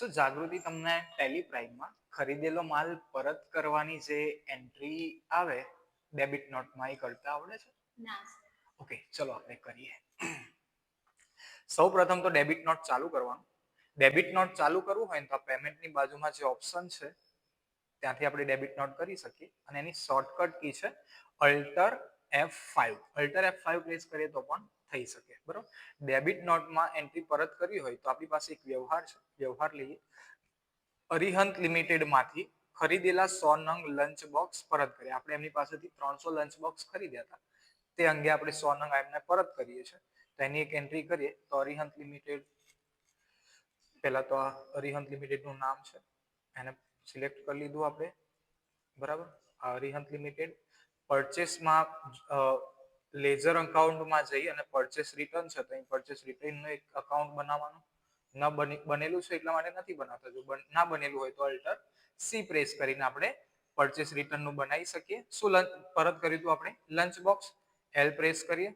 શું જાગૃતિ તમને ટેલી પ્રાઇમમાં ખરીદેલો માલ પરત કરવાની જે એન્ટ્રી આવે ડેબિટ નોટમાં એ કરતા આવડે છે? ના ઓકે ચલો આપણે કરીએ. સૌ પ્રથમ તો ડેબિટ નોટ ચાલુ કરવાનું. ડેબિટ નોટ ચાલુ કરવું હોય ને તો પેમેન્ટની બાજુમાં જે ઓપ્શન છે ત્યાંથી આપણે ડેબિટ નોટ કરી શકીએ. અને એની શોર્ટકટ કી છે alter F five alter F five press કરીએ તો પણ થઈ શકે, બરોબર? ડેબિટ નોટમાં એન્ટ્રી પરત કરવી હોય તો આપણી પાસે એક વ્યવહાર છે, વ્યવહાર લઈએ. અરિહંત લિમિટેડમાંથી ખરીદેલા સો નંગ લંચ બોક્સ પરત કરીએ. આપણે એમની પાસેથી ત્રણસો લંચ બોક્સ ખરીદ્યા હતા. તે અંગે આપણે સો નંગ એમને પરત કરીએ છીએ. તો એની એક એન્ટ્રી કરીએ તો અરિહંત લિમિટેડ, પહેલા તો આ અરિહંત લિમિટેડનું નામ છે. એને સિલેક્ટ કરી લીધું આપણે. બરાબર? આ અરિહંત લિમિટેડ પરચેસમાં લેઝર અકાઉન્ટમાં જઈ અને પરચેસ રિટર્ન છે, તો અહીં પરચેસ રિટર્નનું એક અકાઉન્ટ બનાવવાનું. ન બની, બનેલું છે એટલા માટે નથી બનાવતા. જો ના બનેલું હોય તો અલ્ટર સી પ્રેસ કરીને આપણે પરચેસ રિટર્નનું બનાવી શકીએ. શું લંચ પરત કર્યું હતું આપણે? લંચ બોક્સ એલ પ્રેસ કરીએ.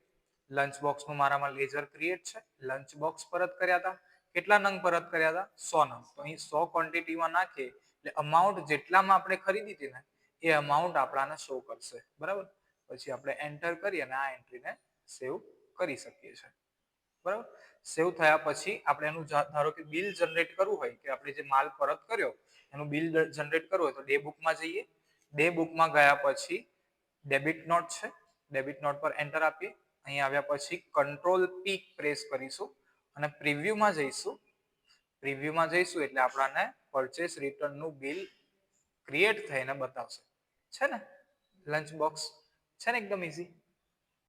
લંચ બોક્સનું મારામાં લેઝર ક્રિએટ છે. લંચ બોક્સ પરત કર્યા હતા કેટલા નંગ પરત કર્યા હતા સો નંગ. તો અહીં સો ક્વોન્ટિટીમાં નાખીએ. એટલે અમાઉન્ટ જેટલામાં આપણે ખરીદી હતી ને એ અમાઉન્ટ આપણાને શો કરશે. બરાબર? પછી આપણે એન્ટર કરી અને આ એન્ટ્રીને સેવ કરી શકીએ છીએ. બરાબર? સેવ થયા પછી આપણે એનું ધારો કે બિલ જનરેટ કરવું હોય કે આપણે જે માલ પરત કર્યો, એનું બિલ જનરેટ કરવું હોય તો ડે બુકમાં જઈએ. ડે બુકમાં ગયા પછી ડેબિટ નોટ છે. ડેબિટ નોટ પર એન્ટર આપીએ. અહીં આવ્યા પછી કંટ્રોલ પી પ્રેસ કરીશું અને પ્રિવ્યુમાં જઈશું. પ્રિવ્યુમાં જઈશું એટલે આપણાને પરચેસ રિટર્નનું બિલ ક્રિએટ થઈને બતાવશે. છે ને? લંચ બોક્સ છે ને એકદમ ઇઝી